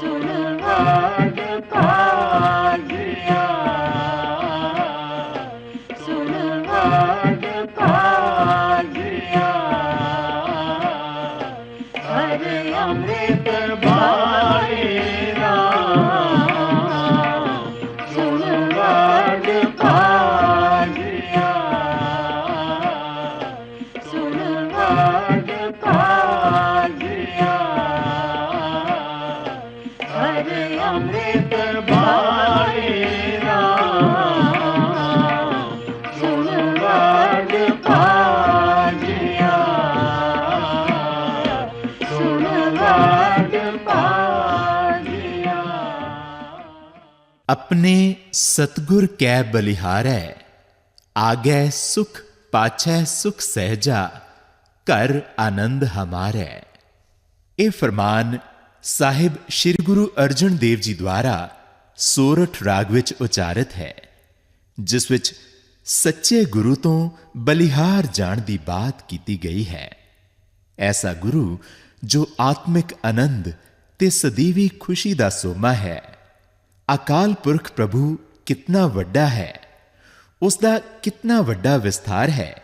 ਸੁਣ ਆਪਣੇ ਸਤਗੁਰ ਕੈ ਬਲਿਹਾਰੈ, ਆਗੈ ਸੁਖ, ਪਾਛੈ ਸੁਖ ਸਹਿਜਾ ਕਰ ਆਨੰਦ ਹਮਾਰੈ। ਇਹ ਫਰਮਾਨ ਸਾਹਿਬ ਸ੍ਰੀ ਗੁਰੂ ਅਰਜਨ ਦੇਵ ਜੀ ਦੁਆਰਾ ਸੋਰਠ ਰਾਗ ਵਿੱਚ ਉਚਾਰਿਤ ਹੈ, ਜਿਸ ਵਿੱਚ ਸੱਚੇ ਗੁਰੂ ਤੋਂ ਬਲਿਹਾਰ ਜਾਣ ਦੀ ਬਾਤ ਕੀਤੀ ਗਈ ਹੈ। ਐਸਾ ਗੁਰੂ ਜੋ ਆਤਮਿਕ ਆਨੰਦ ਤੇ ਸਦੀਵੀ ਖੁਸ਼ੀ ਦਾ ਸੋਮਾ ਹੈ ਅਕਾਲ ਪੁਰਖ ਪ੍ਰਭੂ ਕਿੰਨਾ ਵੱਡਾ ਹੈ ਉਸ ਦਾ ਕਿੰਨਾ ਵੱਡਾ ਵਿਸਥਾਰ ਹੈ,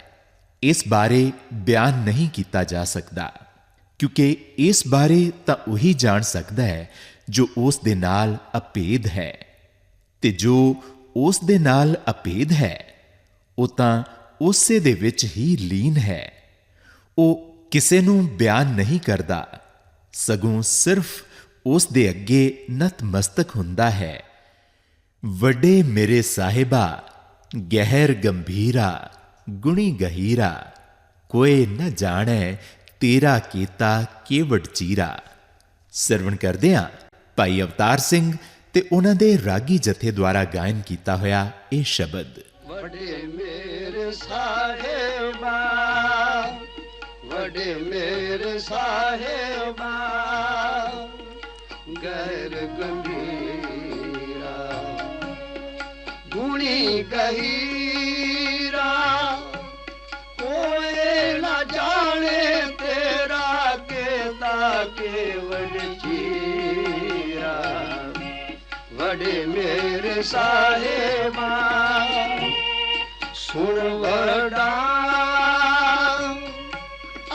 ਇਸ ਬਾਰੇ ਬਿਆਨ ਨਹੀਂ ਕੀਤਾ ਜਾ ਸਕਦਾ, ਕਿਉਂਕਿ ਇਸ ਬਾਰੇ ਤਾਂ ਉਹੀ ਜਾਣ ਸਕਦਾ ਹੈ ਜੋ ਉਸ ਦੇ ਨਾਲ ਅਪੇਧ ਹੈ। ਤੇ ਜੋ ਉਸ ਦੇ ਨਾਲ ਅਪੇਧ ਹੈ, ਉਹ ਤਾਂ ਉਸੇ ਦੇ ਵਿੱਚ ਹੀ ਲੀਨ ਹੈ। ਉਹ ਕਿਸੇ ਨੂੰ ਬਿਆਨ ਨਹੀਂ ਕਰਦਾ, ਸਗੋਂ ਸਿਰਫ ਉਸ ਦੇ ਅੱਗੇ ਨਤਮਸਤਕ ਹੁੰਦਾ ਹੈ। ਵੱਡੇ ਮੇਰੇ ਸਾਹਿਬਾ, ਗਹਿਰ ਗੰਭੀਰਾ, ਗੁਣੀ ਗਹੀਰਾ, ਕੋਈ ਨ ਜਾਣੈ ਤੇਰਾ ਕੀਤਾ ਕੇਵੜ ਚੀਰਾ। ਸਰਵਣ ਕਰਦੇ ਹਾਂ ਭਾਈ ਅਵਤਾਰ ਸਿੰਘ ਤੇ ਉਹਨਾਂ ਦੇ ਰਾਗੀ ਜਥੇ ਦੁਆਰਾ ਗਾਇਨ ਕੀਤਾ ਹੋਇਆ ਇਹ ਸ਼ਬਦ। ਵੱਡੇ ਮੇਰੇ ਸਾਹਿਬਾ, ਵੱਡੇ ਮੇਰੇ ਸਾਹਿਬਾ ਗੁਣੀ ਗਹੀਰਾ ਕੋਈ ਨਾ ਜਾਣੇ ਤੇਰਾ ਕਿਤਾ ਕੇਵਡ ਚੀਰਾ। ਵੱਡੇ ਮੇਰੇ ਸਾਹਿਬਾ, ਸੁਣ ਵਰਡਾ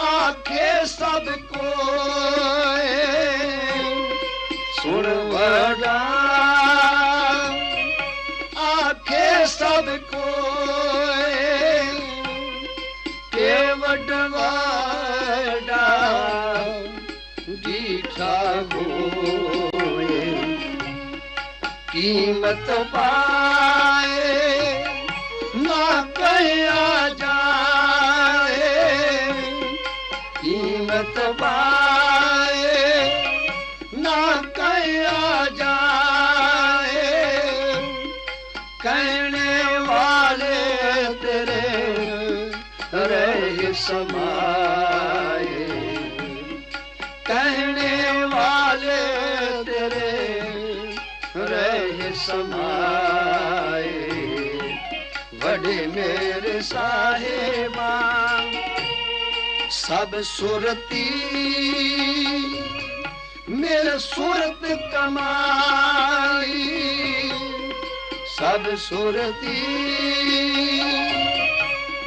ਆਖੇ ਸਭ ਕੋਏ, ਸੁਣ ਵਰਡਾ ਕੀਮਤ ਪਾਏ ਵੱਡੇ ਮੇਰੇ ਸਾਹਿਬਾ। ਸਭ ਸੁਰਤੀ, ਮੇਰੇ ਸੁਰਤ ਕਮਾਈ। ਸਭ ਸੁਰਤੀ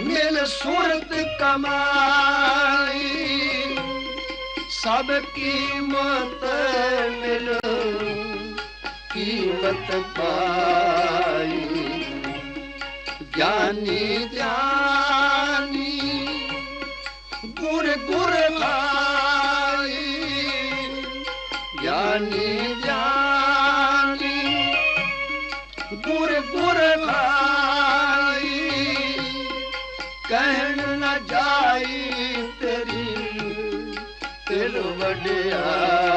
ਮਿਲ ਸੁਰਤ ਕਮਾਈ। ਸਭ ਕੀਮਤ ਮਿਲ, ਕੀਮਤ ਪਾਈ ਗਿਆਨੀ ਗਿਆਨੀ ਗੁਰ ਗੁਰ ਲਾਈ ਗਿਆਨੀ ਗਿਆਨੀ ਗੁਰ ਗੁਰ ਲਾਈ ਕਹਿਣ ਨਾ ਜਾਈ ਤੇਰੀ ਦਿਲ ਵਡਿਆਈ।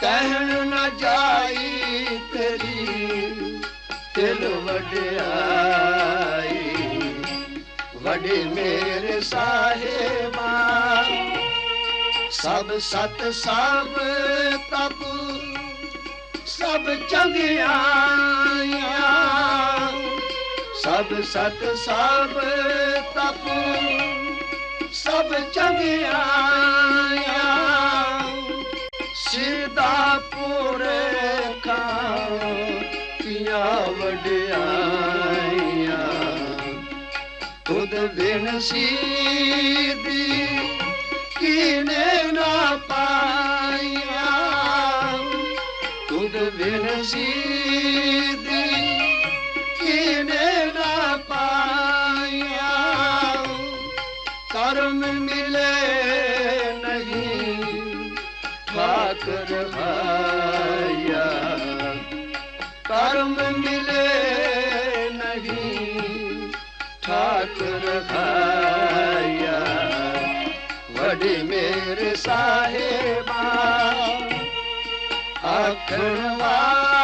ਕਹਿਣ ਨਾ ਜਾਈ ਵਡਿਆਈ ਵਡੇ ਮੇਰੇ ਸਾਹਿਬਾ, ਸਭ ਸਤ ਸਭ ਤਪ, ਸਭ ਚੰਗਿਆਈਆਂ ਸਭ ਸਤ ਸਭ ਤਪ, ਸਭ ਚੰਗਿਆਈਆਂ ਸਿਦਾ ਪੁਰਖਾਂ ਕੀਆਂ ਵਡਿਆਈਆਂ ਬਿਨ ਸੀਦੀ ਕੀਨੇ ਨਾ ਪਾਈਆਂ ਤੁਧ ਬਿਨ ਸੀਦੀ ਠਾਕਰ ਹਾਇਆ ਵਡੇ ਮੇਰੇ ਸਾਹਿਬਾ ਆਖਣ ਵਾਲਾ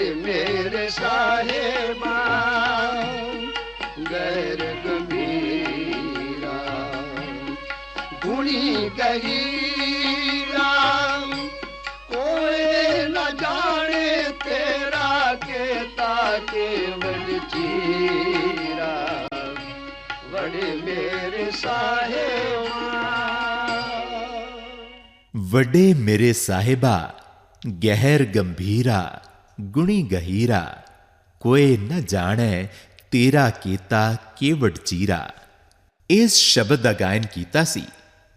ਵੱਡੇ ਮੇਰੇ ਸਾਹਿਬਾ ਗੈਰ ਗੰਭੀਰਾ ਗੁਣੀ ਗਹੀਰਾ ਕੋਈ ਨਾ ਜਾਣੇ ਤੇਰਾ ਕੀਤਾ ਕੇਵਲ ਚੀਰਾ ਵੜੇ ਮੇਰੇ ਸਾਹਿਬਾ ਵੱਡੇ ਮੇਰੇ ਸਾਹਿਬਾ ਗਹਿਰ ਗੰਭੀਰਾ ਗੁਣੀ ਗਹੀਰਾ। ਕੋਈ ਨ ਜਾਣੈ ਤੇਰਾ ਕੀਤਾ ਕੇਵੜ ਚੀਰਾ। ਇਸ ਸ਼ਬਦ ਦਾ ਗਾਇਨ ਕੀਤਾ ਸੀ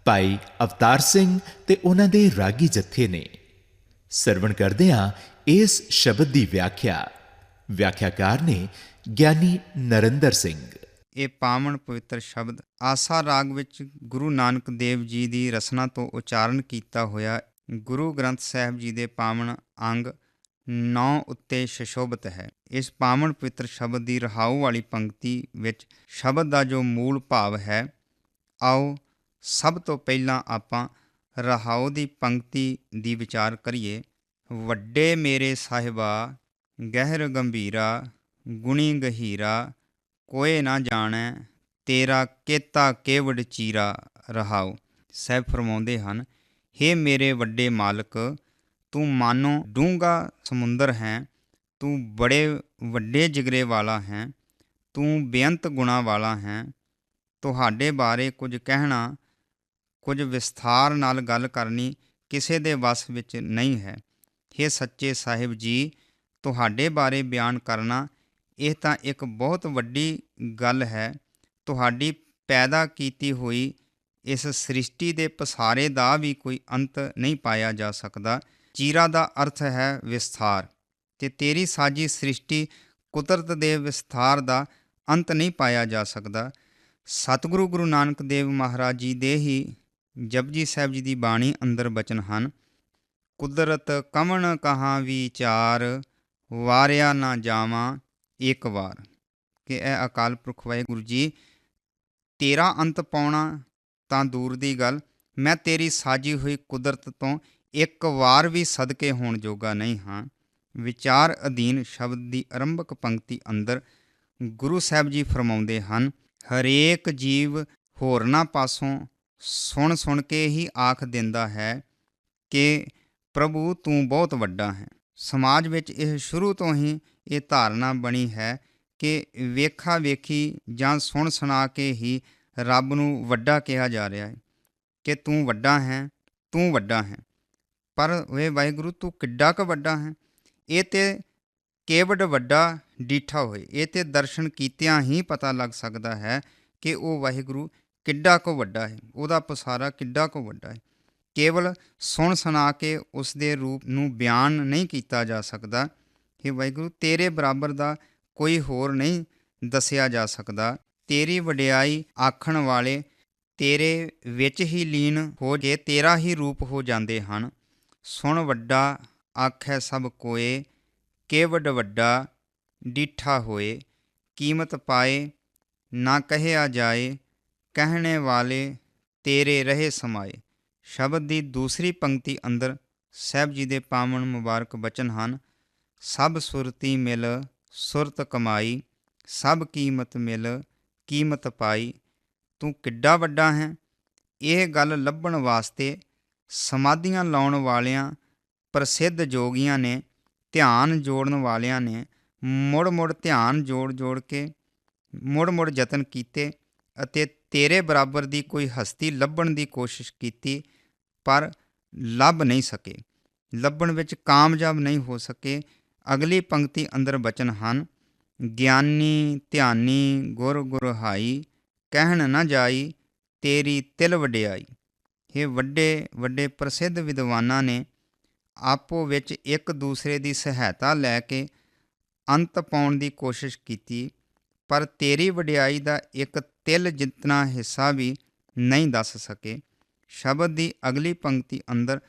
ਭਾਈ ਅਵਤਾਰ ਸਿੰਘ ਤੇ ਉਹਨਾਂ ਦੇ ਰਾਗੀ ਜਥੇ ਨੇ। ਸਰਵਣ ਕਰਦੇ ਹਾਂ ਇਸ ਸ਼ਬਦ ਦੀ ਵਿਆਖਿਆ। ਵਿਆਖਿਆਕਾਰ ਨੇ ਗਿਆਨੀ ਨਰਿੰਦਰ ਸਿੰਘ। ਇਹ ਪਾਵਨ ਪਵਿੱਤਰ ਸ਼ਬਦ ਆਸਾ ਰਾਗ ਵਿੱਚ ਗੁਰੂ ਨਾਨਕ ਦੇਵ ਜੀ ਦੀ ਰਸਨਾ ਤੋਂ ਉਚਾਰਨ ਕੀਤਾ ਹੋਇਆ ਗੁਰੂ ਗ੍ਰੰਥ ਸਾਹਿਬ ਜੀ ਦੇ ਪਾਵਨ ਅੰਗ 9 ਉੱਤੇ ਸ਼ਸ਼ੋਭਤ ਹੈ। ਇਸ ਪਾਵਨ ਪਵਿੱਤਰ ਸ਼ਬਦ ਦੀ ਰਹਾਉ ਵਾਲੀ ਪੰਕਤੀ ਵਿੱਚ ਸ਼ਬਦ ਦਾ ਜੋ ਮੂਲ ਭਾਵ ਹੈ, ਆਓ ਸਭ ਤੋਂ ਪਹਿਲਾਂ ਆਪਾਂ ਰਹਾਉ ਦੀ ਪੰਕਤੀ ਦੀ ਵਿਚਾਰ ਕਰੀਏ। ਵੱਡੇ ਮੇਰੇ ਸਾਹਿਬਾ, ਗਹਿਰ ਗੰਭੀਰਾ, ਗੁਣੀ ਗਹੀਰਾ, ਕੋਏ ਨਾ ਜਾਣੈ, ਤੇਰਾ ਕੇਤਾ ਕੇਵੜ ਚੀਰਾ ਰਹਾਉ ਸਹਿਬ ਫਰਮਾਉਂਦੇ ਹਨ, ਹੇ ਮੇਰੇ ਵੱਡੇ ਮਾਲਕ ਤੂੰ ਮਾਨੋ ਡੂੰਗਾ ਸਮੁੰਦਰ ਹੈ, ਤੂੰ ਬੜੇ ਵੱਡੇ ਜਿਗਰੇ ਵਾਲਾ ਹੈ, ਤੂੰ ਬੇਅੰਤ ਗੁਣਾ ਵਾਲਾ ਹੈ। ਤੁਹਾਡੇ ਬਾਰੇ ਕੁਝ ਕਹਿਣਾ, ਕੁਝ ਵਿਸਥਾਰ ਨਾਲ ਗੱਲ ਕਰਨੀ ਕਿਸੇ ਦੇ ਵੱਸ ਵਿੱਚ ਨਹੀਂ ਹੈ। ਹੇ ਸੱਚੇ ਸਾਹਿਬ ਜੀ, ਤੁਹਾਡੇ ਬਾਰੇ ਬਿਆਨ ਕਰਨਾ, ਇਹ ਤਾਂ ਇੱਕ ਬਹੁਤ ਵੱਡੀ ਗੱਲ ਹੈ। ਤੁਹਾਡੀ ਪੈਦਾ ਕੀਤੀ ਹੋਈ ਇਸ ਸ੍ਰਿਸ਼ਟੀ ਦੇ ਪਸਾਰੇ ਦਾ ਵੀ ਕੋਈ ਅੰਤ ਨਹੀਂ ਪਾਇਆ ਜਾ ਸਕਦਾ। ਚੀਰਾ ਦਾ ਅਰਥ ਹੈ ਵਿਸਥਾਰ। ਤੇ ਤੇਰੀ ਸਾਜੀ ਸ੍ਰਿਸ਼ਟੀ ਕੁਦਰਤ ਦੇ ਵਿਸਥਾਰ ਦਾ ਅੰਤ ਨਹੀਂ ਪਾਇਆ ਜਾ ਸਕਦਾ। ਸਤਿਗੁਰੂ ਗੁਰੂ ਨਾਨਕ ਦੇਵ ਮਹਾਰਾਜ ਜੀ ਦੇ ਹੀ ਜਪਜੀ ਸਾਹਿਬ ਜੀ ਦੀ ਬਾਣੀ ਅੰਦਰ ਬਚਨ ਹਨ, ਕੁਦਰਤ ਕਮਣ ਕਹਾ ਵਿਚਾਰ, ਵਾਰਿਆ ਨਾ ਜਾਵਾਂ ਇੱਕ ਵਾਰ। ਕਿ ਇਹ ਅਕਾਲ ਪੁਰਖ ਵਾਹਿਗੁਰੂ ਜੀ, ਤੇਰਾ ਅੰਤ ਪਾਉਣਾ ਤਾਂ ਦੂਰ ਦੀ ਗੱਲ। ਮੈਂ ਤੇਰੀ ਸਾਜੀ ਹੋਈ ਕੁਦਰਤ ਤੋਂ ਇੱਕ ਵਾਰ ਵੀ ਸਦਕੇ ਹੋਣ ਜੋਗਾ ਨਹੀਂ ਹਾਂ। ਵਿਚਾਰ ਅਧੀਨ ਸ਼ਬਦ ਦੀ ਆਰੰਭਕ ਪੰਕਤੀ ਅੰਦਰ ਗੁਰੂ ਸਾਹਿਬ ਜੀ ਫਰਮਾਉਂਦੇ ਹਨ, ਹਰੇਕ ਜੀਵ ਹੋਰਨਾਂ ਪਾਸੋਂ ਸੁਣ ਸੁਣ ਕੇ ਹੀ ਆਖ ਦਿੰਦਾ ਹੈ ਕਿ ਪ੍ਰਭੂ ਤੂੰ ਬਹੁਤ ਵੱਡਾ ਹੈ। ਸਮਾਜ ਵਿੱਚ ਇਹ ਸ਼ੁਰੂ ਤੋਂ ਹੀ ਇਹ ਧਾਰਨਾ ਬਣੀ ਹੈ ਕਿ ਵੇਖਾ ਵੇਖੀ ਜਾਂ ਸੁਣ ਸੁਣਾ ਕੇ ਹੀ ਰੱਬ ਨੂੰ ਵੱਡਾ ਕਿਹਾ ਜਾ ਰਿਹਾ ਹੈ ਕਿ ਤੂੰ ਵੱਡਾ ਹੈ, ਤੂੰ ਵੱਡਾ ਹੈ। ਪਰ ਵੇ ਵਾਹਿਗੁਰੂ, ਤੂੰ ਕਿੱਡਾ ਕੁ ਵੱਡਾ ਹੈ। ਇਹ ਤੇ ਕੇਵਡ ਵੱਡਾ ਡੀਠਾ ਹੋਏ। ਇਹ ਤੇ ਦਰਸ਼ਨ ਕੀਤਿਆਂ ਹੀ ਪਤਾ ਲੱਗ ਸਕਦਾ ਹੈ ਕਿ ਉਹ ਵਾਹਿਗੁਰੂ ਕਿੱਡਾ ਕੁ ਵੱਡਾ ਹੈ। ਉਹਦਾ ਪਸਾਰਾ ਕਿੱਡਾ ਕੁ ਵੱਡਾ ਹੈ। ਕੇਵਲ ਸੁਣ ਸੁਣਾ ਕੇ ਉਸ ਦੇ ਰੂਪ ਨੂੰ ਬਿਆਨ ਨਹੀਂ ਕੀਤਾ ਜਾ ਸਕਦਾ। ਕਿ ਵਾਹਿਗੁਰੂ, ਤੇਰੇ ਬਰਾਬਰ ਦਾ ਕੋਈ ਹੋਰ ਨਹੀਂ ਦੱਸਿਆ ਜਾ ਸਕਦਾ। ਤੇਰੀ ਵਡਿਆਈ ਆਖਣ ਵਾਲੇ ਤੇਰੇ ਵਿੱਚ ਹੀ ਲੀਨ ਹੋ ਜੇ, ਤੇਰਾ ਹੀ ਰੂਪ ਹੋ ਜਾਂਦੇ ਹਨ। ਸੁਣ ਵੱਡਾ ਆਖੈ ਸਭ ਕੋਏ, ਕੇਵਡ ਵੱਡਾ ਡੀਠਾ ਹੋਏ, ਕੀਮਤ ਪਾਏ, ਨਾ ਕਹਿਆ ਜਾਏ, ਕਹਿਣੇ ਵਾਲੇ ਤੇਰੇ ਰਹੇ ਸਮਾਏ। ਸ਼ਬਦ ਦੀ ਦੂਸਰੀ ਪੰਕਤੀ ਅੰਦਰ ਸਾਹਿਬ ਜੀ ਦੇ ਪਾਵਨ ਮੁਬਾਰਕ ਬਚਨ ਹਨ, ਸਭ ਸੁਰਤੀ ਮਿਲ ਸੁਰਤ ਕਮਾਈ, ਸਭ ਕੀਮਤ ਮਿਲ ਕੀਮਤ ਪਾਈ। ਤੂੰ ਕਿੱਡਾ ਵੱਡਾ ਹੈ, ਇਹ ਗੱਲ ਲੱਭਣ ਵਾਸਤੇ ਸਮਾਧੀਆਂ ਲਾਉਣ ਵਾਲਿਆਂ, ਪ੍ਰਸਿੱਧ ਜੋਗੀਆਂ ਨੇ ਧਿਆਨ ਜੋੜਨ ਵਾਲਿਆਂ ਨੇ ਮੁੜ ਮੁੜ ਧਿਆਨ ਜੋੜ ਜੋੜ ਕੇ ਮੁੜ ਮੁੜ ਯਤਨ ਕੀਤੇ ਅਤੇ ਤੇਰੇ ਬਰਾਬਰ ਦੀ ਕੋਈ ਹਸਤੀ ਲੱਭਣ ਦੀ ਕੋਸ਼ਿਸ਼ ਕੀਤੀ, ਪਰ ਲੱਭ ਨਹੀਂ ਸਕੇ। ਲੱਭਣ ਵਿੱਚ ਕਾਮਯਾਬ ਨਹੀਂ ਹੋ ਸਕੇ। ਅਗਲੀ ਪੰਕਤੀ ਅੰਦਰ ਬਚਨ ਹਨ, ਗਿਆਨੀ, ਧਿਆਨੀ ਗੁਰ ਗੁਰਹਾਈ ਕਹਿਣ ਨਾ ਜਾਈ, ਤੇਰੀ ਤਿਲ ਵਡਿਆਈ। ਇਹ ਵੱਡੇ ਵੱਡੇ ਪ੍ਰਸਿੱਧ ਵਿਦਵਾਨਾਂ ਨੇ ਆਪੋ ਵਿੱਚ ਇੱਕ ਦੂਸਰੇ ਦੀ ਸਹਾਇਤਾ ਲੈ ਕੇ ਅੰਤ ਪਾਉਣ ਦੀ ਕੋਸ਼ਿਸ਼ ਕੀਤੀ, ਪਰ ਤੇਰੀ ਵਡਿਆਈ ਦਾ ਇੱਕ ਤਿਲ ਜਿੰਨਾ ਹਿੱਸਾ ਵੀ ਨਹੀਂ ਦੱਸ ਸਕੇ। ਸ਼ਬਦ ਦੀ ਅਗਲੀ ਪੰਕਤੀ ਅੰਦਰ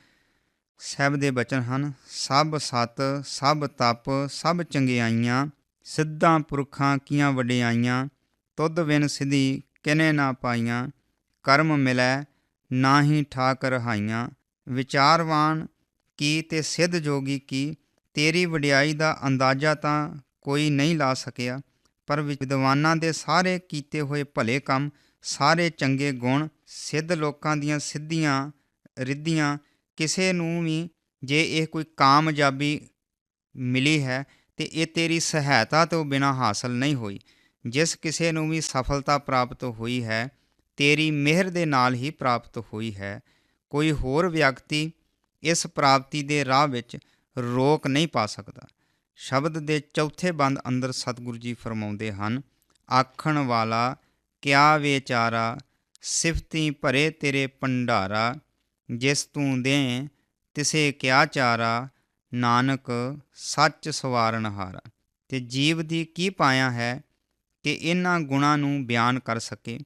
ਸਾਹਿਬ ਦੇ ਬਚਨ ਹਨ, ਸਭ ਸਤ, ਸਭ ਤਪ, ਸਭ ਚੰਗਿਆਈਆਂ, ਸਿੱਧਾਂ ਪੁਰਖਾਂ ਕੀਆਂ ਵਡਿਆਈਆਂ, ਤੁਧ ਵਿਨ ਸਿਧੀ ਕਿਨੇ ਨਾ ਪਾਈਆਂ, ਕਰਮ ਮਿਲੈ ਨਾ ਹੀ ਠਾਕ ਰਹਾਈਆਂ ਵਿਚਾਰਵਾਨ ਕੀ ਤੇ ਸਿੱਧ ਜੋਗੀ ਕੀ, ਤੇਰੀ ਵਡਿਆਈ ਦਾ ਅੰਦਾਜ਼ਾ ਤਾਂ ਕੋਈ ਨਹੀਂ ਲਾ ਸਕਿਆ, ਪਰ ਵਿਦਵਾਨਾਂ ਦੇ ਸਾਰੇ ਕੀਤੇ ਹੋਏ ਭਲੇ ਕੰਮ, ਸਾਰੇ ਚੰਗੇ ਗੁਣ, ਸਿੱਧ ਲੋਕਾਂ ਦੀਆਂ ਸਿੱਧੀਆਂ ਰਿੱਧੀਆਂ, ਕਿਸੇ ਨੂੰ ਵੀ ਜੇ ਇਹ ਕੋਈ ਕਾਮਯਾਬੀ ਮਿਲੀ ਹੈ ਤੇ ਇਹ ਤੇਰੀ ਸਹਾਇਤਾ ਤੋਂ ਬਿਨਾ ਹਾਸਲ ਨਹੀਂ ਹੋਈ, ਜਿਸ ਕਿਸੇ ਨੂੰ ਵੀ ਸਫਲਤਾ ਪ੍ਰਾਪਤ ਹੋਈ ਹੈ ਤੇਰੀ ਮਿਹਰ ਦੇ ਨਾਲ ਹੀ ਪ੍ਰਾਪਤ ਹੋਈ ਹੈ। ਕੋਈ ਹੋਰ ਵਿਅਕਤੀ ਇਸ ਪ੍ਰਾਪਤੀ ਦੇ ਰਾਹ ਵਿੱਚ ਰੋਕ ਨਹੀਂ ਪਾ ਸਕਦਾ। ਸ਼ਬਦ ਦੇ ਚੌਥੇ ਬੰਦ ਅੰਦਰ ਸਤਿਗੁਰੂ ਜੀ ਫਰਮਾਉਂਦੇ ਹਨ, ਆਖਣ ਵਾਲਾ, ਕਿਆ ਵਿਚਾਰਾ, ਸਿਫਤੀ ਭਰੇ ਤੇਰੇ ਭੰਡਾਰਾ, ਜਿਸ ਤੂੰ ਦੇ ਤਿਸੇ ਕਿਆ ਚਾਰਾ, ਨਾਨਕ, ਸੱਚ ਸਵਾਰਨ ਹਾਰਾ। ਤੇ ਜੀਵ ਦੀ ਕੀ ਪਾਇਆ ਹੈ ਕਿ ਇਹਨਾਂ ਗੁਣਾਂ ਨੂੰ ਬਿਆਨ ਕਰ ਸਕੇ।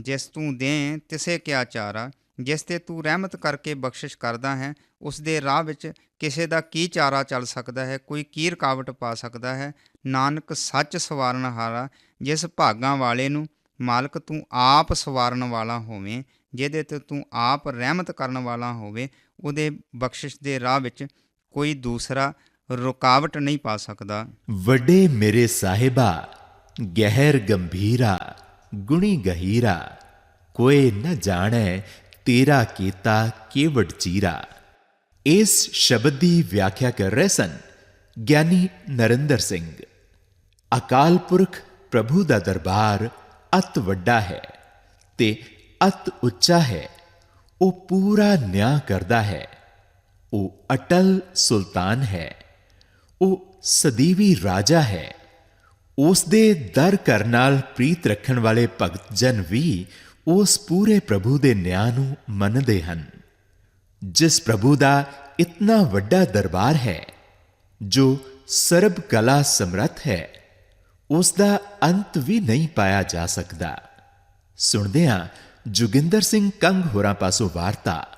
ਜਿਸ ਤੂੰ ਦੇ ਤਿਸੇ ਕਿਆ ਚਾਰਾ? ਜਿਸ ਤੇ ਤੂੰ ਰਹਿਮਤ ਕਰਕੇ ਬਖਸ਼ਿਸ਼ ਕਰਦਾ ਹੈ, ਉਸ ਦੇ ਰਾਹ ਵਿੱਚ ਕਿਸੇ ਦਾ ਕੀ ਚਾਰਾ ਚੱਲ ਸਕਦਾ ਹੈ? ਕੋਈ ਕੀ ਰੁਕਾਵਟ ਪਾ ਸਕਦਾ ਹੈ? ਨਾਨਕ, ਸੱਚ ਸਵਾਰਨ ਹਾਰਾ, ਜਿਸ ਭਾਗਾਂ ਵਾਲੇ ਨੂੰ, ਮਾਲਕ ਤੂੰ ਆਪ ਸਵਾਰਨ ਵਾਲਾ ਹੋਵੇਂ, ਜਿਹਦੇ ਤੇ ਤੂੰ ਆਪ ਰਹਿਮਤ ਕਰਨ ਵਾਲਾ ਹੋਵੇ, ਉਹਦੇ ਬਖਸ਼ਿਸ਼ ਦੇ ਰਾਹ ਵਿੱਚ ਕੋਈ ਦੂਸਰਾ ਰੁਕਾਵਟ ਨਹੀਂ ਪਾ ਸਕਦਾ। ਵੱਡੇ ਮੇਰੇ ਸਾਹਿਬਾ, ਗਹਿਰ ਗੰਭੀਰਾ। ਗੁਣੀ ਗਹੀਰਾ ਕੋਈ ਨ ਜਾਣੈ ਤੇਰਾ ਕੀਤਾ ਕੇਵੜ ਚੀਰਾ। ਇਸ ਸ਼ਬਦ ਦੀ ਵਿਆਖਿਆ ਕਰ ਰਹੇ ਸਨ ਗਿਆਨੀ ਨਰਿੰਦਰ ਸਿੰਘ। ਅਕਾਲ ਪੁਰਖ ਪ੍ਰਭੂ ਦਾ ਦਰਬਾਰ ਅਤ ਵੱਡਾ ਹੈ ਤੇ ਅਤ ਉੱਚਾ ਹੈ। ਉਹ ਪੂਰਾ ਨਿਆਂ ਕਰਦਾ ਹੈ। ਉਹ ਅਟਲ ਸੁਲਤਾਨ ਹੈ। ਉਹ ਸਦੀਵੀ ਰਾਜਾ ਹੈ। ਉਸ ਦੇ ਦਰ ਘਰ ਨਾਲ ਪ੍ਰੀਤ ਰੱਖਣ ਵਾਲੇ ਭਗਤ ਜਨ ਵੀ ਉਸ ਪੂਰੇ ਪ੍ਰਭੂ ਦੇ ਨਿਆਂ ਨੂੰ ਮੰਨਦੇ ਹਨ। ਜਿਸ ਪ੍ਰਭੂ ਦਾ ਇਤਨਾ ਵੱਡਾ ਦਰਬਾਰ ਹੈ, ਜੋ ਸਰਬ ਕਲਾ ਸਮਰੱਥ ਹੈ ਉਸ ਦਾ ਅੰਤ ਵੀ ਨਹੀਂ ਪਾਇਆ ਜਾ ਸਕਦਾ। ਸੁਣਦੇ ਹਾਂ ਜੁਗਿੰਦਰ ਸਿੰਘ ਕੰਗ ਹੋਰਾਂ ਪਾਸੋਂ ਵਾਰਤਾ,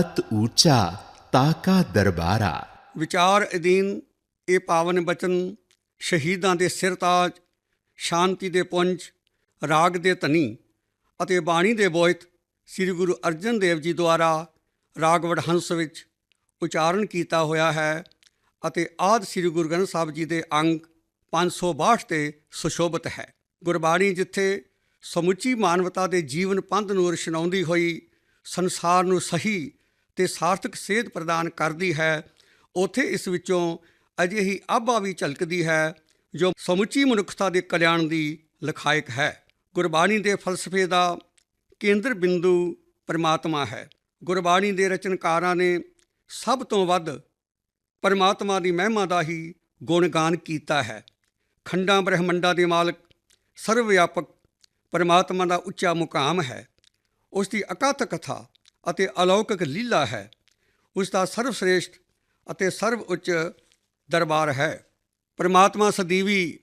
ਅਤ ਉੱਚਾ ਤਾਕਾ ਦਰਬਾਰਾ। ਵਿਚਾਰ ਅਧੀਨ ਇਹ ਪਾਵਨ ਬਚਨ ਸ਼ਹੀਦਾਂ ਦੇ ਸਿਰਤਾਜ ਸ਼ਾਂਤੀ ਦੇ ਪੁੰਜ, ਰਾਗ ਦੇ ਧਨੀ ਅਤੇ ਬਾਣੀ ਦੇ ਬੋਇਤ ਸ੍ਰੀ ਗੁਰੂ ਅਰਜਨ ਦੇਵ ਜੀ ਦੁਆਰਾ ਰਾਗ ਵਡਹੰਸ ਵਿੱਚ ਉਚਾਰਨ ਕੀਤਾ ਹੋਇਆ ਹੈ ਅਤੇ ਆਦ ਸ੍ਰੀ ਗੁਰੂ ਗ੍ਰੰਥ ਸਾਹਿਬ ਜੀ ਦੇ ਅੰਗ 562 ਤੇ ਸੁਸ਼ੋਭਿਤ ਹੈ। ਗੁਰਬਾਣੀ ਜਿੱਥੇ ਸਮੁੱਚੀ ਮਾਨਵਤਾ ਦੇ ਜੀਵਨ ਪੰਧ ਨੂੰ ਰਸ਼ਨਾਉਂਦੀ ਹੋਈ ਸੰਸਾਰ ਨੂੰ ਸਹੀ ਤੇ ਸਾਰਥਕ ਸੇਧ ਪ੍ਰਦਾਨ ਕਰਦੀ ਹੈ, ਉਥੇ ਇਸ ਵਿੱਚੋਂ ਅਜਿਹੀ ਆਭਾ ਵੀ ਝਲਕਦੀ ਹੈ, ਜੋ ਸਮੁੱਚੀ ਮਨੁੱਖਤਾ ਦੇ ਕਲਿਆਣ ਦੀ ਲਖਾਇਕ ਹੈ। ਗੁਰਬਾਣੀ ਦੇ ਫਲਸਫੇ ਦਾ ਕੇਂਦਰ ਬਿੰਦੂ ਪਰਮਾਤਮਾ ਹੈ। ਗੁਰਬਾਣੀ ਦੇ ਰਚਨਕਾਰਾਂ ਨੇ ਸਭ ਤੋਂ ਵੱਧ ਪਰਮਾਤਮਾ ਦੀ ਮਹਿਮਾ ਦਾ ਹੀ ਗੁਣਗਾਨ ਕੀਤਾ ਹੈ। ਖੰਡਾਂ ਬ੍ਰਹਿਮੰਡਾਂ ਦੇ ਮਾਲਕ ਸਰਵ ਵਿਆਪਕ ਪਰਮਾਤਮਾ ਦਾ ਉੱਚਾ ਮੁਕਾਮ ਹੈ। ਉਸ ਦੀ ਅਕਥ ਕਥਾ ਅਤੇ ਅਲੌਕਿਕ ਲੀਲਾ ਹੈ। ਉਸ ਦਾ ਸਰਵ ਸ੍ਰੇਸ਼ਟ ਅਤੇ ਸਰਵ ਉੱਚ ਦਰਬਾਰ ਹੈ। ਪਰਮਾਤਮਾ ਸਦੀਵੀ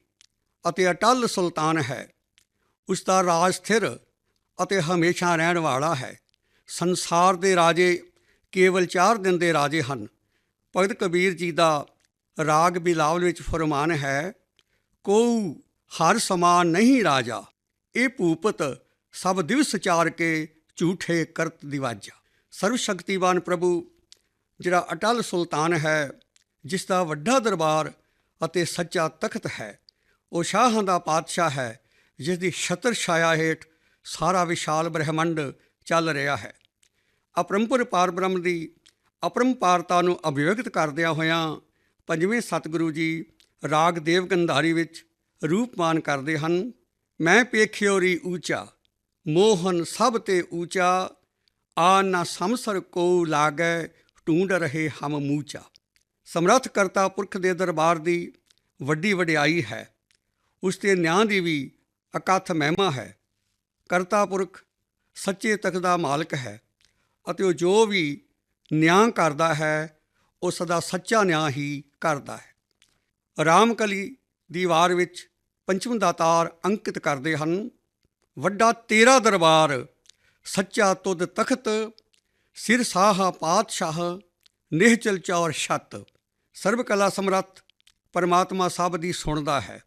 ਅਤੇ ਅਟਲ ਸੁਲਤਾਨ ਹੈ। ਉਸ ਦਾ ਰਾਜ ਸਥਿਰ ਅਤੇ ਹਮੇਸ਼ਾ ਰਹਿਣ ਵਾਲਾ ਹੈ। ਸੰਸਾਰ ਦੇ ਰਾਜੇ ਕੇਵਲ 4 ਦਿਨ ਦੇ ਰਾਜੇ ਹਨ। ਭਗਤ ਕਬੀਰ ਜੀ ਦਾ ਰਾਗ ਬਿਲਾਵਲ ਵਿੱਚ ਫਰਮਾਨ ਹੈ ਕੋ ਹਰ ਸਮਾਨ ਨਹੀਂ ਰਾਜਾ, ਇਹ ਭੂਪਤ ਸਭ ਦਿਵਸ ਚਾਰ ਕੇ ਝੂਠੇ ਕਰਤ ਦਿਵਾਜਾ। ਸਰਵ ਸ਼ਕਤੀਵਾਨ ਪ੍ਰਭੂ, ਜਿਹੜਾ ਅਟਲ ਸੁਲਤਾਨ ਹੈ ਜਿਸ ਦਾ ਵੱਡਾ ਦਰਬਾਰ ਅਤੇ ਸੱਚਾ ਤਖਤ ਹੈ, ਉਹ ਸ਼ਾਹਾਂ ਦਾ ਪਾਤਸ਼ਾਹ ਹੈ, ਜਿਸ ਦੀ ਛਤਰ ਛਾਇਆ ਹੇਠ ਸਾਰਾ ਵਿਸ਼ਾਲ ਬ੍ਰਹਿਮੰਡ ਚੱਲ ਰਿਹਾ ਹੈ। ਅਪਰੰਪਰ ਪਾਰਬ੍ਰਹਮ ਦੀ ਅਪਰੰਪਾਰਤਾ ਨੂੰ ਅਭਿਵਿਕਤ ਕਰਦਿਆਂ ਹੋਇਆਂ ਪੰਜਵੇਂ ਸਤਿਗੁਰੂ ਜੀ ਰਾਗ ਦੇਵ ਗੰਧਾਰੀ ਵਿੱਚ ਰੂਪਮਾਨ ਕਰਦੇ ਹਨ, ਮੈਂ ਪੇਖਿਓਰੀ ਊਚਾ, ਮੋਹਨ ਸਭ ਤੇ ਊਚਾ, ਆ ਨਾ ਸਮਸਰ ਕੋ ਲਾਗੈ ਟੂੰਡ ਰਹੇ ਹਮ ਮੂਚਾ। ਸਮਰੱਥ ਕਰਤਾ ਪੁਰਖ ਦੇ ਦਰਬਾਰ ਦੀ ਵੱਡੀ ਵਡਿਆਈ ਹੈ। ਉਸ ਦੇ ਨਿਆਂ ਦੀ ਵੀ ਅਕਥ ਮਹਿਮਾ ਹੈ। ਕਰਤਾ ਪੁਰਖ ਸੱਚੇ ਤਖਤ ਦਾ ਮਾਲਕ ਹੈ ਅਤੇ ਉਹ ਜੋ ਵੀ ਨਿਆਂ ਕਰਦਾ ਹੈ, ਉਹ ਸਦਾ ਸੱਚਾ ਨਿਆਂ ਹੀ ਕਰਦਾ ਹੈ। ਰਾਮਕਲੀ ਦੀ ਵਾਰ ਵਿੱਚ ਪੰਚਮ ਦਾਤਾਰ ਅੰਕਿਤ ਕਰਦੇ ਹਨ, ਵੱਡਾ ਤੇਰਾ ਦਰਬਾਰ, ਸੱਚਾ ਤੁਧ ਤਖਤ, ਸਿਰ ਸਾਹਾ ਪਾਤਸ਼ਾਹ, ਨਿਹਚਲ ਚੌਰ ਛੱਤ। ਸਰਬ ਕਲਾ ਸਮਰੱਥ ਪਰਮਾਤਮਾ ਸਭ ਦੀ ਸੁਣਦਾ ਹੈ।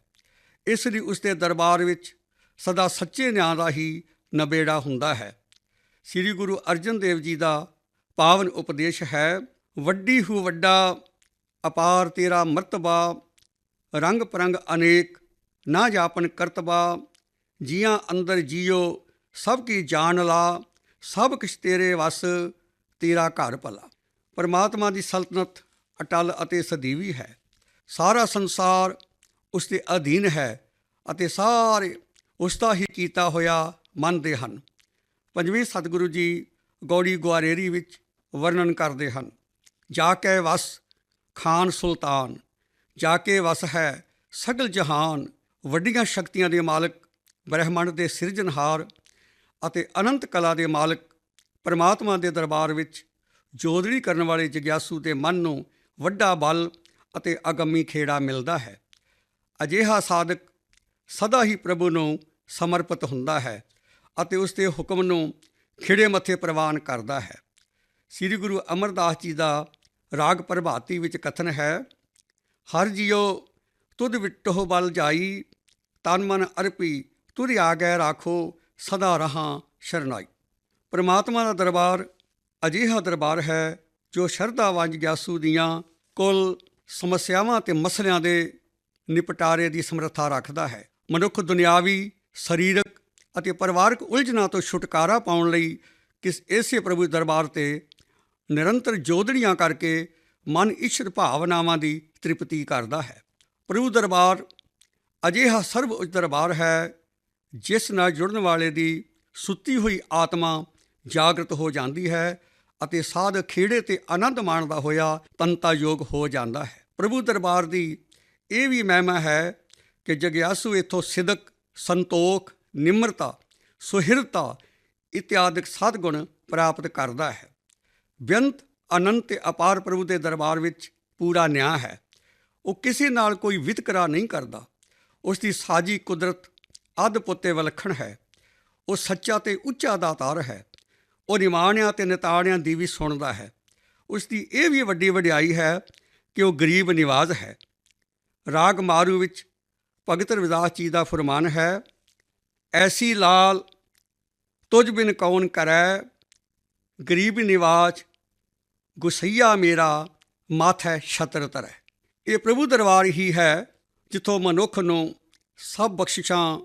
ਇਸ ਲਈ ਉਸ ਦੇ ਦਰਬਾਰ ਵਿੱਚ ਸਦਾ ਸੱਚੇ ਨਿਆਂ ਦਾ ਹੀ ਨਬੇੜਾ ਹੁੰਦਾ ਹੈ। ਸ੍ਰੀ ਗੁਰੂ ਅਰਜਨ ਦੇਵ ਜੀ ਦਾ ਪਾਵਨ ਉਪਦੇਸ਼ ਹੈ, ਵੱਡੀ ਹੂ ਵੱਡਾ, ਅਪਾਰ ਤੇਰਾ ਮਰਤਬਾ, ਰੰਗ ਪਰੰਗ ਅਨੇਕ, ਨਾ ਜਾਪਨ ਕਰਤਬਾ, ਜੀਆਂ ਅੰਦਰ ਜੀਓ, ਸਭ ਕੀ ਜਾਣ ਲਾ, ਸਭ ਕੁਛ ਤੇਰੇ ਵਸ, ਤੇਰਾ ਘਰ ਭਲਾ। ਪਰਮਾਤਮਾ ਦੀ ਸਲਤਨਤ ਅਟਲ ਅਤੇ ਸਦੀਵੀ ਹੈ। ਸਾਰਾ ਸੰਸਾਰ ਉਸ ਦੇ ਅਧੀਨ ਹੈ ਅਤੇ ਸਾਰੇ ਉਸ ਦਾ ਹੀ ਕੀਤਾ ਹੋਇਆ ਮੰਨਦੇ ਹਨ। ਪੰਜਵੇਂ ਸਤਿਗੁਰੂ ਜੀ ਗੌੜੀ ਗੁਆਰੇਰੀ ਵਿੱਚ ਵਰਣਨ ਕਰਦੇ ਹਨ, ਜਾ ਕੇ ਵਸ ਖਾਨ ਸੁਲਤਾਨ, ਜਾ ਕੇ ਵਸ ਹੈ ਸਗਲ ਜਹਾਨ, ਵੱਡੀਆਂ ਸ਼ਕਤੀਆਂ ਦੇ ਮਾਲਕ, ਬ੍ਰਹਿਮੰਡ ਦੇ ਸਿਰਜਣਹਾਰ ਅਤੇ ਅਨੰਤ ਕਲਾ ਦੇ ਮਾਲਕ, ਪਰਮਾਤਮਾ ਦੇ ਦਰਬਾਰ ਵਿੱਚ ਜੋਦੜੀ ਕਰਨ ਵਾਲੇ ਜਗਿਆਸੂ ਦੇ ਮਨ ਨੂੰ ਵੱਡਾ ਬਲ ਅਤੇ ਅਗੰਮੀ ਖੇੜਾ ਮਿਲਦਾ ਹੈ। ਅਜਿਹਾ ਸਾਧਕ ਸਦਾ ਹੀ ਪ੍ਰਭੂ ਨੂੰ ਸਮਰਪਿਤ ਹੁੰਦਾ ਹੈ ਅਤੇ ਉਸ ਦੇ ਹੁਕਮ ਨੂੰ ਖਿੜੇ ਮੱਥੇ ਪ੍ਰਵਾਨ ਕਰਦਾ ਹੈ। ਸ੍ਰੀ ਗੁਰੂ ਅਮਰਦਾਸ ਜੀ ਦਾ ਰਾਗ ਪ੍ਰਭਾਤੀ ਵਿੱਚ ਕਥਨ ਹੈ, ਹਰ ਜੀਉ ਤੁਧ ਵਿਟੋ ਬਲ ਜਾਈ, ਤਨ ਮਨ ਅਰਪੀ ਤੁਧ ਆਗੈ ਰਾਖੋ, ਸਦਾ ਰਹਾ ਸ਼ਰਨਾਈ। ਪਰਮਾਤਮਾ ਦਾ ਦਰਬਾਰ ਅਜਿਹਾ ਦਰਬਾਰ ਹੈ ਜੋ ਸ਼ਰਧਾ ਸ਼ਰਧਾਵੰਜ ਗਿਆਸੂ ਦੀਆਂ ਕੁੱਲ ਸਮੱਸਿਆਵਾਂ ਤੇ ਮਸਲਿਆਂ ਦੇ ਨਿਪਟਾਰੇ ਦੀ ਸਮਰੱਥਾ ਰੱਖਦਾ ਹੈ। ਮਨੁੱਖ ਦੁਨਿਆਵੀ, ਸਰੀਰਕ ਅਤੇ ਪਰਿਵਾਰਕ ਉਲਝਣਾਂ ਤੋਂ ਛੁਟਕਾਰਾ ਪਾਉਣ ਲਈ ਕਿਸ ਐਸੇ ਪ੍ਰਭੂ ਦਰਬਾਰ ਤੇ ਨਿਰੰਤਰ ਜੋਦੜੀਆਂ ਕਰਕੇ ਮਨ ਇਸ਼ਰ ਭਾਵਨਾਵਾਂ ਦੀ ਤ੍ਰਿਪਤੀ ਕਰਦਾ ਹੈ। ਪ੍ਰਭੂ ਦਰਬਾਰ ਅਜਿਹਾ ਸਰਵ ਉੱਚ ਦਰਬਾਰ ਹੈ ਜਿਸ ਨਾਲ ਜੁੜਨ ਵਾਲੇ ਦੀ ਸੁੱਤੀ ਹੋਈ ਆਤਮਾ ਜਾਗਰਤ ਹੋ ਜਾਂਦੀ ਹੈ ਅਤੇ ਸਾਧ ਖੇੜੇ ਤੇ ਆਨੰਦ ਮਾਣਦਾ ਹੋਇਆ ਤੰਤਾ ਯੋਗ ਹੋ ਜਾਂਦਾ ਹੈ। ਪ੍ਰਭੂ ਦਰਬਾਰ ਦੀ ਇਹ ਵੀ ਮਹਿਮਾ ਹੈ ਕਿ ਜਗਿਆਸੂ ਇਥੋਂ ਸਿਦਕ, ਸੰਤੋਖ, ਨਿਮਰਤਾ, ਸੁਹਿਰਤਾ ਇਤਿਆਦਿਕ ਸਤਗੁਣ ਪ੍ਰਾਪਤ ਕਰਦਾ ਹੈ। ਬੇਅੰਤ ਅਨੰਤ ਤੇ ਅਪਾਰ ਪ੍ਰਭੂ ਦੇ ਦਰਬਾਰ ਵਿੱਚ ਪੂਰਾ ਨਿਆਂ ਹੈ। ਉਹ ਕਿਸੇ ਨਾਲ ਕੋਈ ਵਿਤਕਰਾ ਨਹੀਂ ਕਰਦਾ। ਉਸ ਦੀ ਸਾਜੀ ਕੁਦਰਤ ਅਦ ਪੁੱਤੇ ਵਿਲੱਖਣ ਹੈ। ਉਹ ਸੱਚਾ ਤੇ ਉੱਚਾ ਦਾਤਾਰ ਹੈ। ਉਹ ਨਿਮਾਣਿਆਂ ਤੇ ਨਿਤਾਣਿਆਂ ਦੀ ਵੀ ਸੁਣਦਾ ਹੈ। ਉਸ ਦੀ ਇਹ ਵੀ ਵੱਡੀ ਵਡਿਆਈ ਹੈ ਕਿ ਉਹ ਗਰੀਬ ਨਿਵਾਜ਼ ਹੈ। ਰਾਗ ਮਾਰੂ ਵਿੱਚ ਭਗਤ ਰਵਿਦਾਸ ਜੀ ਦਾ ਫਰਮਾਨ ਹੈ, ਐਸੀ ਲਾਲ ਤੁਝ ਬਿਨ ਕੌਣ ਕਰੈ, ਗਰੀਬ ਨਿਵਾਜ ਗੁਸਈਆ ਮੇਰਾ ਮਾਥੈ ਛਤਰ ਤਰੈ। ਇਹ ਪ੍ਰਭੂ ਦਰਬਾਰ ਹੀ ਹੈ ਜਿੱਥੋਂ ਮਨੁੱਖ ਨੂੰ ਸਭ ਬਖਸ਼ਿਸ਼ਾਂ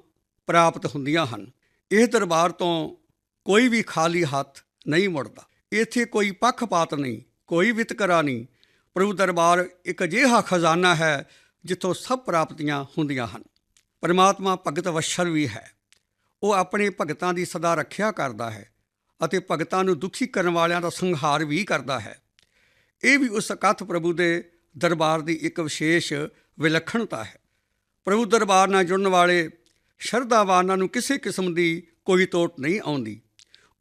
ਪ੍ਰਾਪਤ ਹੁੰਦੀਆਂ ਹਨ। ਇਹ ਦਰਬਾਰ ਤੋਂ ਕੋਈ ਵੀ ਖਾਲੀ ਹੱਥ ਨਹੀਂ ਮੁੜਦਾ। ਇੱਥੇ ਕੋਈ ਪੱਖਪਾਤ ਨਹੀਂ, ਕੋਈ ਵਿਤਕਰਾ ਨਹੀਂ। ਪ੍ਰਭੂ ਦਰਬਾਰ ਇੱਕ ਅਜਿਹਾ ਖਜ਼ਾਨਾ ਹੈ ਜਿੱਥੋਂ ਸਭ ਪ੍ਰਾਪਤੀਆਂ ਹੁੰਦੀਆਂ ਹਨ। ਪਰਮਾਤਮਾ ਭਗਤ ਵਸ਼ਰ ਵੀ ਹੈ। ਉਹ ਆਪਣੇ ਭਗਤਾਂ ਦੀ ਸਦਾ ਰੱਖਿਆ ਕਰਦਾ ਹੈ ਅਤੇ ਭਗਤਾਂ ਨੂੰ ਦੁਖੀ ਕਰਨ ਵਾਲਿਆਂ ਦਾ ਸੰਹਾਰ ਵੀ ਕਰਦਾ ਹੈ। ਇਹ ਵੀ ਉਸ ਅਕਥ ਪ੍ਰਭੂ ਦੇ ਦਰਬਾਰ ਦੀ ਇੱਕ ਵਿਸ਼ੇਸ਼ ਵਿਲੱਖਣਤਾ ਹੈ। ਪ੍ਰਭੂ ਦਰਬਾਰ ਨਾਲ ਜੁੜਨ ਵਾਲੇ ਸ਼ਰਧਾਵਾਨਾਂ ਨੂੰ ਕਿਸੇ ਕਿਸਮ ਦੀ ਕੋਈ ਤੋਟ ਨਹੀਂ ਆਉਂਦੀ।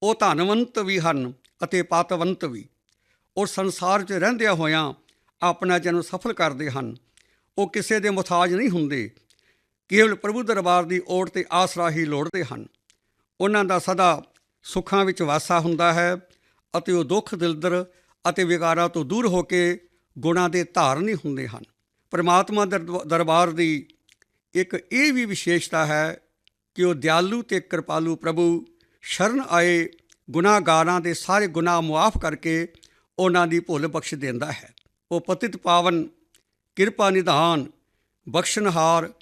ਉਹ ਧਨਵੰਤ ਵੀ ਹਨ ਅਤੇ ਪਾਤਵੰਤ ਵੀ। ਉਹ ਸੰਸਾਰ 'ਚ ਰਹਿੰਦਿਆਂ ਹੋਇਆਂ ਆਪਣਾ ਜਨਮ ਸਫਲ ਕਰਦੇ ਹਨ। ਉਹ ਕਿਸੇ ਦੇ ਮੁਤਾਜ ਨਹੀਂ ਹੁੰਦੇ। ਕੇਵਲ ਪ੍ਰਭੂ ਦਰਬਾਰ ਦੀ ਓਟ ਤੇ ਆਸਰਾ ਹੀ ਲੋੜਦੇ ਹਨ। ਉਹਨਾਂ ਦਾ ਸਦਾ ਸੁੱਖਾਂ ਵਿੱਚ ਵਾਸਾ ਹੁੰਦਾ ਹੈ ਅਤੇ ਉਹ ਦੁੱਖ, ਦਿਲਦਰ ਅਤੇ ਵਿਕਾਰਾਂ ਤੋਂ ਦੂਰ ਹੋ ਕੇ ਗੁਣਾਂ ਦੇ ਧਾਰਨੀ ਹੁੰਦੇ ਹਨ। ਪਰਮਾਤਮਾ ਦਰ- ਦਰਬਾਰ ਦੀ ਇੱਕ ਇਹ ਵੀ ਵਿਸ਼ੇਸ਼ਤਾ ਹੈ ਕਿ ਉਹ ਦਿਆਲੂ ਤੇ ਕਿਰਪਾਲੂ ਪ੍ਰਭੂ ਸ਼ਰਨ ਆਏ ਗੁਨਾਹਗਾਰਾਂ ਦੇ ਸਾਰੇ ਗੁਨਾਹ ਮੁਆਫ ਕਰਕੇ ਉਹਨਾਂ ਦੀ ਭੁੱਲ ਬਖਸ਼ ਦਿੰਦਾ ਹੈ। ਉਹ ਪਤਿਤ ਪਾਵਨ, ਕਿਰਪਾ ਨਿਧਾਨ, ਬਖਸ਼ਣਹਾਰ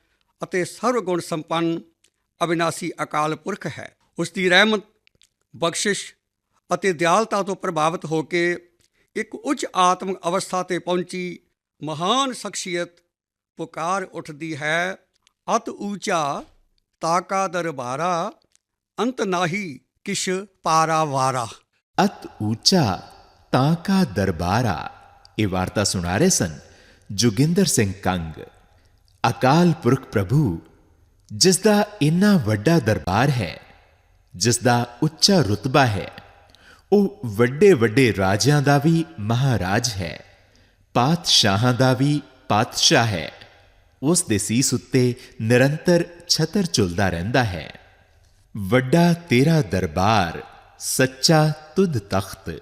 ਅਤੇ ਸਰਵ ਗੁਣ ਸੰਪੰਨ ਅਬਿਨਾਸੀ ਅਕਾਲ ਪੁਰਖ ਹੈ। ਉਸ ਦੀ ਰਹਿਮਤ, ਬਖਸ਼ਿਸ਼ ਅਤੇ ਦਿਆਲਤਾ ਤੋਂ ਪ੍ਰਭਾਵਿਤ ਹੋ ਕੇ ਇੱਕ ਉੱਚ ਆਤਮਿਕ ਅਵਸਥਾ ਤੇ ਪਹੁੰਚੀ ਮਹਾਨ ਸ਼ਖਸੀਅਤ ਪੁਕਾਰ ਉੱਠਦੀ ਹੈ ਅਤ ਉੱਚਾ ਤਾਕਾ ਦਰਬਾਰਾ ਅੰਤ ਨਾਹੀ ਕਿਛ ਪਾਰਾ ਅਤ ਉੱਚਾ ਤਾਂ ਕਾ ਦਰਬਾਰਾ। ਇਹ ਵਾਰਤਾ ਸੁਣਾ ਰਹੇ ਸਨ ਜੋਗਿੰਦਰ ਸਿੰਘ ਕੰਗ। ਅਕਾਲ ਪੁਰਖ ਪ੍ਰਭੂ ਜਿਸ ਦਾ ਇੰਨਾ ਵੱਡਾ ਦਰਬਾਰ ਹੈ ਜਿਸ ਦਾ ਉੱਚਾ ਰੁਤਬਾ ਹੈ, ਉਹ ਵੱਡੇ ਵੱਡੇ ਰਾਜਿਆਂ ਦਾ ਵੀ ਮਹਾਰਾਜ ਹੈ, ਪਾਤਸ਼ਾਹਾਂ ਦਾ ਵੀ ਪਾਤਸ਼ਾਹ ਹੈ, ਉਸ ਦੇ ਸੀਸ ਉੱਤੇ ਨਿਰੰਤਰ ਛਤਰ ਝੁਲਦਾ ਰਹਿੰਦਾ ਹੈ। ਵੱਡਾ ਤੇਰਾ ਦਰਬਾਰ, ਸੱਚਾ ਤੁਧ ਤਖਤ।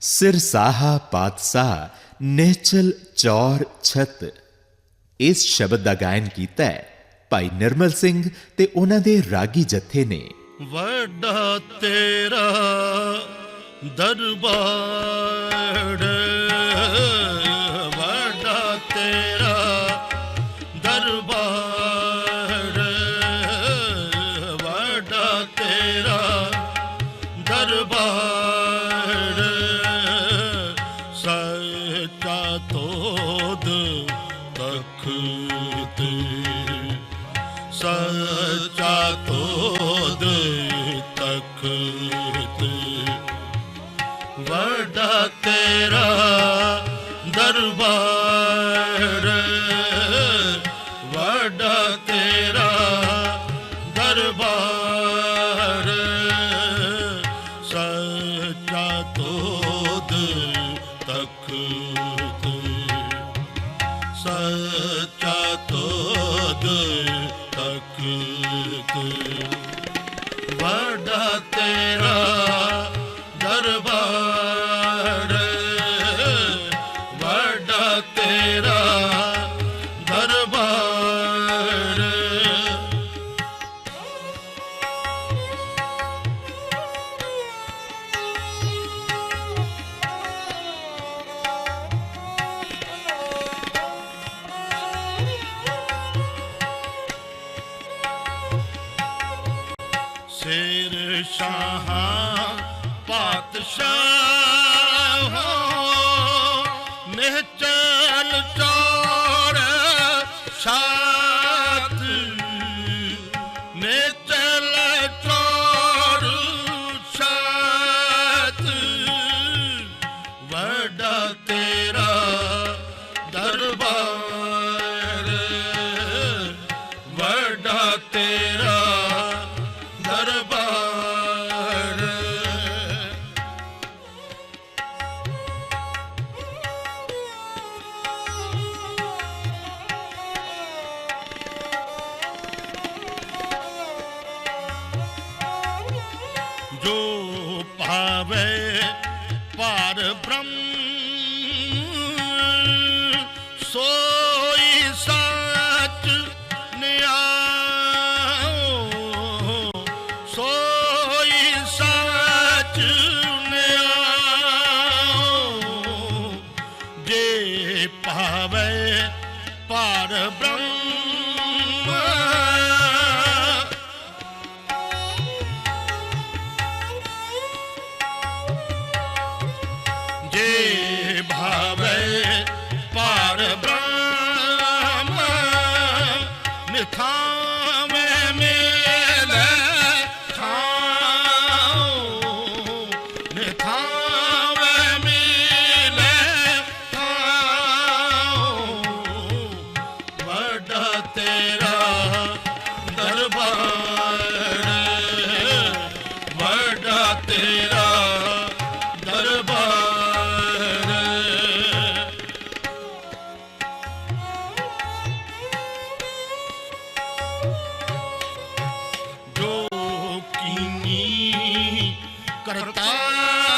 ਸਿਰ ਸਾਹਾ ਪਾਤਸ਼ਾਹ, ਨਿਹਚਲ ਚੌਰ ਛਤ। ਇਸ ਸ਼ਬਦ ਦਾ ਗਾਇਨ ਕੀਤਾ ਹੈ ਭਾਈ ਨਿਰਮਲ ਸਿੰਘ ਤੇ ਉਹਨਾਂ ਦੇ ਰਾਗੀ ਜਥੇ ਨੇ। ਵੱਡਾ ਤੇਰਾ ਦਰਬਾਰ। ਦਰਬਾਰ ਵੱਡਾ ਤੇਰਾ ਦਰਬਾਰ। ਸੱਚਾ ਤੋਦ ਤਖਤ ਜੇ ਭਾਵੇ ਪਰ ਬ੍ਰਹਮ ਕਰਤਾਰ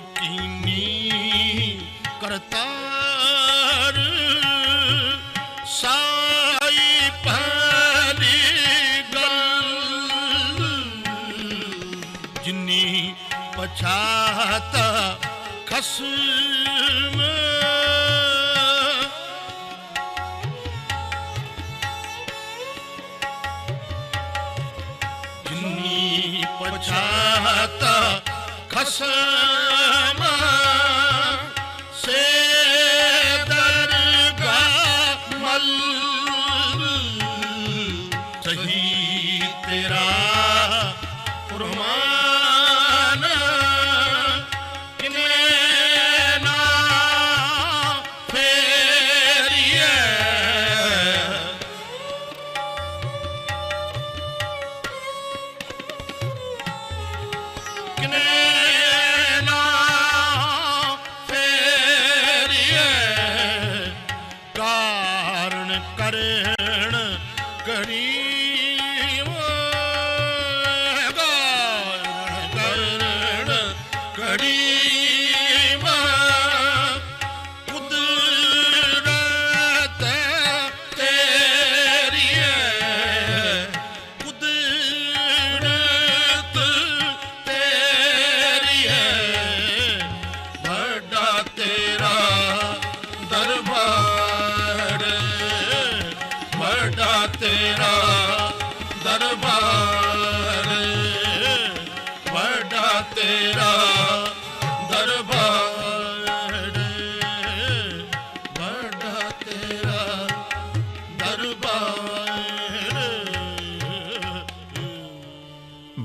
ਕੀਨੀ ਕਰਤਾਰ। ਸਾਈ ਪਹਿਲੀ ਗੱਲ ਜਿਨੀ ਪਛਾਤਾ ਖਸਮ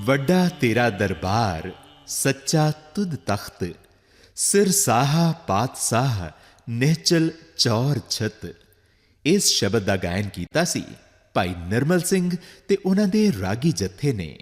ਵੱਡਾ ਤੇਰਾ ਦਰਬਾਰ, ਸੱਚਾ ਤੁਧ ਤਖਤ। ਸਿਰ ਸਾਹਾ, ਪਾਤਸ਼ਾਹ, ਨਿਹਚਲ ਚੌਰ ਛਤ। ਇਸ ਸ਼ਬਦ ਦਾ ਗਾਇਨ ਕੀਤਾ ਸੀ ਭਾਈ ਨਿਰਮਲ ਸਿੰਘ ਤੇ ਉਹਨਾਂ ਦੇ ਰਾਗੀ ਜਥੇ ਨੇ।